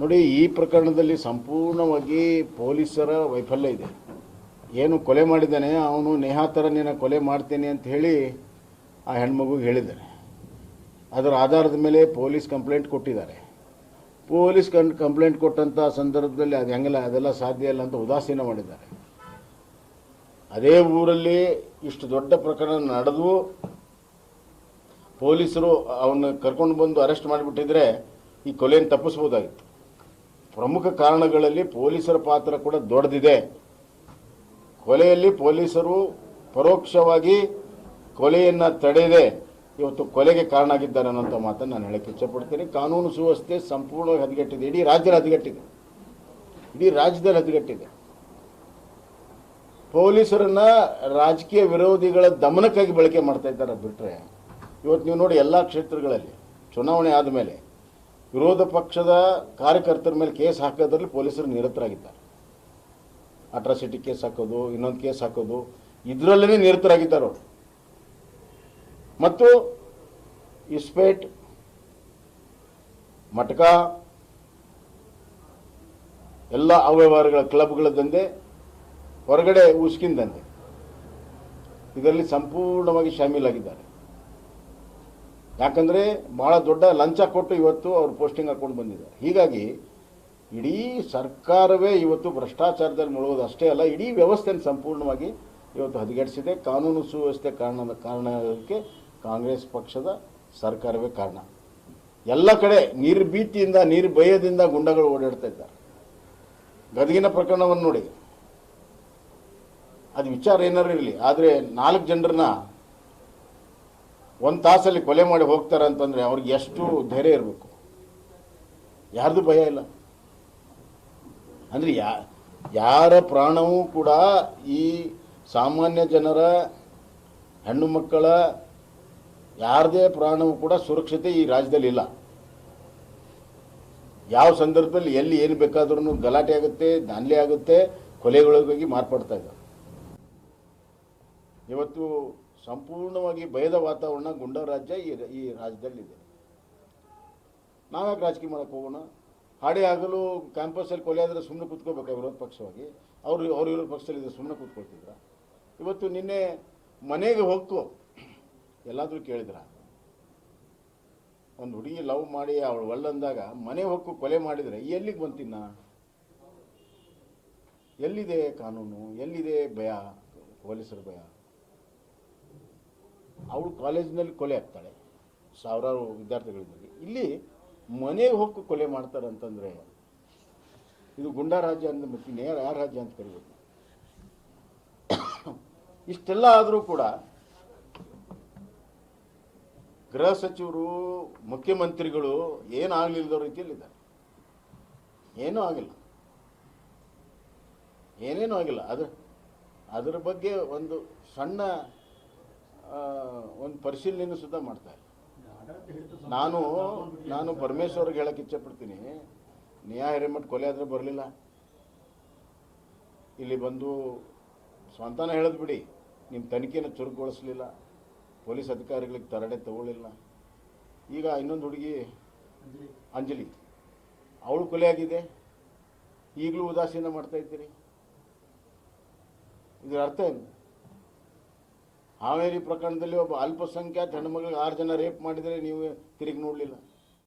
ನೋಡಿ, ಈ ಪ್ರಕರಣದಲ್ಲಿ ಸಂಪೂರ್ಣವಾಗಿ ಪೊಲೀಸರ ವೈಫಲ್ಯ ಇದೆ. ಏನು ಕೊಲೆ ಮಾಡಿದ್ದಾನೆ, ಅವನು ನೇಹಾ ಥರ ನೀನು ಕೊಲೆ ಮಾಡ್ತೇನೆ ಅಂತ ಹೇಳಿ ಆ ಹೆಣ್ಮಗುಗೆ ಹೇಳಿದ್ದಾನೆ. ಅದರ ಆಧಾರದ ಮೇಲೆ ಪೊಲೀಸ್ ಕಂಪ್ಲೇಂಟ್ ಕೊಟ್ಟಿದ್ದಾರೆ. ಪೊಲೀಸ್ ಕನ್ ಕಂಪ್ಲೇಂಟ್ ಕೊಟ್ಟಂಥ ಸಂದರ್ಭದಲ್ಲಿ ಅದು ಹೆಂಗಲ್ಲ, ಅದೆಲ್ಲ ಸಾಧ್ಯ ಇಲ್ಲ ಅಂತ ಉದಾಸೀನ ಮಾಡಿದ್ದಾರೆ. ಅದೇ ಊರಲ್ಲಿ ಇಷ್ಟು ದೊಡ್ಡ ಪ್ರಕರಣ ನಡೆದು ಪೊಲೀಸರು ಅವನ್ನ ಕರ್ಕೊಂಡು ಬಂದು ಅರೆಸ್ಟ್ ಮಾಡಿಬಿಟ್ಟಿದ್ರೆ ಈ ಕೊಲೆಯನ್ನು ತಪ್ಪಿಸ್ಬೋದಾಗಿತ್ತು. ಪ್ರಮುಖ ಕಾರಣಗಳಲ್ಲಿ ಪೊಲೀಸರ ಪಾತ್ರ ಕೂಡ ದೊಡ್ಡದಿದೆ. ಕೊಲೆಯಲ್ಲಿ ಪೊಲೀಸರು ಪರೋಕ್ಷವಾಗಿ ಕೊಲೆಯನ್ನು ತಡೆದೆ ಇವತ್ತು ಕೊಲೆಗೆ ಕಾರಣ ಆಗಿದ್ದಾರೆ ಅನ್ನೋಂಥ ಮಾತನ್ನು ನಾನು ಹೇಳಕ್ಕೆ ಇಚ್ಛಪಡ್ತೀನಿ. ಕಾನೂನು ಸುವ್ಯವಸ್ಥೆ ಸಂಪೂರ್ಣವಾಗಿ ಹದಗೆಟ್ಟಿದೆ. ಇಡೀ ರಾಜ್ಯದಲ್ಲಿ ಹದಗೆಟ್ಟಿದೆ. ಇಡೀ ರಾಜ್ಯದಲ್ಲಿ ಹದಗೆಟ್ಟಿದೆ. ಪೊಲೀಸರನ್ನ ರಾಜಕೀಯ ವಿರೋಧಿಗಳ ದಮನಕ್ಕಾಗಿ ಬಳಕೆ ಮಾಡ್ತಾ ಇದ್ದಾರೆ ಬಿಟ್ಟರೆ ಇವತ್ತು ನೀವು ನೋಡಿ ಎಲ್ಲ ಕ್ಷೇತ್ರಗಳಲ್ಲಿ, ಚುನಾವಣೆ ಆದಮೇಲೆ ವಿರೋಧ ಪಕ್ಷದ ಕಾರ್ಯಕರ್ತರ ಮೇಲೆ ಕೇಸ್ ಹಾಕೋದ್ರಲ್ಲಿ ಪೊಲೀಸರು ನಿರತರಾಗಿದ್ದಾರೆ. ಅಟ್ರಾಸಿಟಿ ಕೇಸ್ ಹಾಕೋದು, ಇನ್ನೊಂದು ಕೇಸ್ ಹಾಕೋದು ಇದರಲ್ಲೇ ನಿರತರಾಗಿದ್ದಾರೆ ಅವರು. ಮತ್ತು ಇಸ್ಪೇಟ್ ಮಟಕ ಎಲ್ಲ ಅವ್ಯವಹಾರಗಳ ಕ್ಲಬ್ಗಳ ದಂಧೆ, ಹೊರಗಡೆ ಉಸ್ಕಿನ ದಂಧೆ. ಇದರಲ್ಲಿ ಸಂಪೂರ್ಣವಾಗಿ ಶಾಮೀಲಾಗಿದ್ದಾರೆ. ಯಾಕಂದರೆ ಭಾಳ ದೊಡ್ಡ ಲಂಚ ಕೊಟ್ಟು ಇವತ್ತು ಅವರು ಪೋಸ್ಟಿಂಗ್ ಹಾಕ್ಕೊಂಡು ಬಂದಿದ್ದಾರೆ. ಹೀಗಾಗಿ ಇಡೀ ಸರ್ಕಾರವೇ ಇವತ್ತು ಭ್ರಷ್ಟಾಚಾರದಲ್ಲಿ ಮುಳುಗೋದು ಅಷ್ಟೇ ಅಲ್ಲ, ಇಡೀ ವ್ಯವಸ್ಥೆಯನ್ನು ಸಂಪೂರ್ಣವಾಗಿ ಇವತ್ತು ಹದಗೆಡಿಸಿದೆ. ಕಾನೂನು ಸುವ್ಯವಸ್ಥೆ ಕಾರಣ ಕಾರಣಕ್ಕೆ ಕಾಂಗ್ರೆಸ್ ಪಕ್ಷದ ಸರ್ಕಾರವೇ ಕಾರಣ. ಎಲ್ಲ ಕಡೆ ನಿರ್ಭೀತಿಯಿಂದ, ನಿರ್ಭಯದಿಂದ ಗುಂಡಗಳು ಓಡಾಡ್ತಾ ಇದ್ದಾರೆ. ಗದಗಿನ ಪ್ರಕರಣವನ್ನು ನೋಡಿ. ಅದು ವಿಚಾರ ಏನಾರು ಇರಲಿ, ಆದರೆ ನಾಲ್ಕು ಜನರನ್ನ ಒಂದು ತಾಸಲ್ಲಿ ಕೊಲೆ ಮಾಡಿ ಹೋಗ್ತಾರೆ ಅಂತಂದರೆ ಅವ್ರಿಗೆ ಎಷ್ಟು ಧೈರ್ಯ ಇರಬೇಕು? ಯಾರ್ದು ಭಯ ಇಲ್ಲ. ಅಂದರೆ ಯಾ, ಯಾರ ಪ್ರಾಣವೂ ಕೂಡ ಈ ಸಾಮಾನ್ಯ ಜನರ, ಹೆಣ್ಣು ಮಕ್ಕಳ, ಯಾರದೇ ಪ್ರಾಣವೂ ಕೂಡ ಸುರಕ್ಷತೆ ಈ ರಾಜ್ಯದಲ್ಲಿ ಇಲ್ಲ. ಯಾವ ಸಂದರ್ಭದಲ್ಲಿ ಎಲ್ಲಿ ಏನು ಬೇಕಾದ್ರೂ ಗಲಾಟೆ ಆಗುತ್ತೆ ದಾನ್ಲೆ ಆಗುತ್ತೆ ಕೊಲೆಗಳಿಗಾಗಿ ಮಾರ್ಪಾಡ್ತಾ ಇದ್ದಾರೆ ಇವತ್ತು ಸಂಪೂರ್ಣವಾಗಿ ಭಯದ ವಾತಾವರಣ ಗುಂಡ ರಾಜ್ಯ ಈ ಈ ರಾಜ್ಯದಲ್ಲಿದೆ. ನಾವ್ಯಾಕೆ ರಾಜಕೀಯ ಮಾಡಕ್ಕೆ ಹೋಗೋಣ? ಹಾಡಿ ಆಗಲು ಕ್ಯಾಂಪಸ್ಸಲ್ಲಿ ಕೊಲೆ ಆದರೆ ಸುಮ್ಮನೆ ಕೂತ್ಕೋಬೇಕಾ ವಿರೋಧ ಪಕ್ಷವಾಗಿ. ಅವರು, ಅವ್ರ ವಿರೋಧ ಪಕ್ಷದಲ್ಲಿ ಸುಮ್ಮನೆ ಕೂತ್ಕೊಳ್ತಿದ್ರ? ಇವತ್ತು ನಿನ್ನೆ ಮನೆಗೆ ಹೋಗ್ತು ಎಲ್ಲಾದರೂ ಕೇಳಿದ್ರ? ಒಂದು ಹುಡುಗಿ ಲವ್ ಮಾಡಿ ಅವಳು ಒಳ್ಳಂದಾಗ ಮನೆ ಹೊಕ್ಕು ಕೊಲೆ ಮಾಡಿದರೆ ಎಲ್ಲಿಗೆ ಬಂತಿನ್ನ? ಎಲ್ಲಿದೆ ಕಾನೂನು? ಎಲ್ಲಿದೆ ಭಯ? ಪೊಲೀಸರ ಭಯ? ಅವಳು ಕಾಲೇಜಿನಲ್ಲಿ ಕೊಲೆ ಆಗ್ತಾಳೆ, ಸಾವಿರಾರು ವಿದ್ಯಾರ್ಥಿಗಳಿದ್ದಾರೆ ಇಲ್ಲಿ ಮನೆಗೆ ಹೋಗಿ ಕೊಲೆ ಮಾಡ್ತಾರೆ ಅಂತಂದರೆ ಇದು ಗುಂಡಾ ರಾಜ್ಯ ಅಂತ ಮತ್ತೆ ನೇರ ಯಾವ ರಾಜ್ಯ ಅಂತ ಕರಿಬೇಕು? ಇಷ್ಟೆಲ್ಲ ಆದರೂ ಕೂಡ ಗೃಹ ಸಚಿವರು, ಮುಖ್ಯಮಂತ್ರಿಗಳು ಏನಾಗಲಿಲ್ಲದ ರೀತಿಯಲ್ಲಿದ್ದಾರೆ ಏನೂ ಆಗಿಲ್ಲ. ಏನೇನೂ ಆಗಿಲ್ಲ. ಅದು ಅದರ ಬಗ್ಗೆ ಒಂದು ಸಣ್ಣ ಒಂದು ಪರಿಶೀಲನೆ ಸುದ್ದ ಮಾಡ್ತಾ ಇಲ್ಲ. ನಾನು ನಾನು ಪರಮೇಶ್ವರ್ಗೆ ಹೇಳಕ್ಕೆ ಇಚ್ಛಪಡ್ತೀನಿ. ನೇಹಾ ಹಿರೇಮಠ್ ಕೊಲೆ ಆದರೆ ಬರಲಿಲ್ಲ. ಇಲ್ಲಿ ಬಂದು ಸ್ವಂತನ ಹೇಳೋದು ಬಿಡಿ. ನಿಮ್ಮ ತನಿಖೆನ ಚುರುಕುಗೊಳಿಸಲಿಲ್ಲ. ಪೊಲೀಸ್ ಅಧಿಕಾರಿಗಳಿಗೆ ತರಡೆ ತಗೊಳ್ಳಿಲ್ಲ. ಈಗ ಇನ್ನೊಂದು ಹುಡುಗಿ ಅಂಜಲಿ ಅವಳು ಕೊಲೆ ಆಗಿದೆ. ಈಗಲೂ ಉದಾಸೀನ ಮಾಡ್ತಾ ಇದ್ದೀರಿ. ಇದರ ಅರ್ಥ ಏನು? ಹಾವೇರಿ ಪ್ರಕರಣದಲ್ಲಿ ಒಬ್ಬ ಅಲ್ಪಸಂಖ್ಯಾತ ಹೆಣ್ಮಗಳಿಗೆ ಆರು ಜನ ರೇಪ್ ಮಾಡಿದರೆ ನೀವು ತಿರುಗಿ ನೋಡಲಿಲ್ಲ.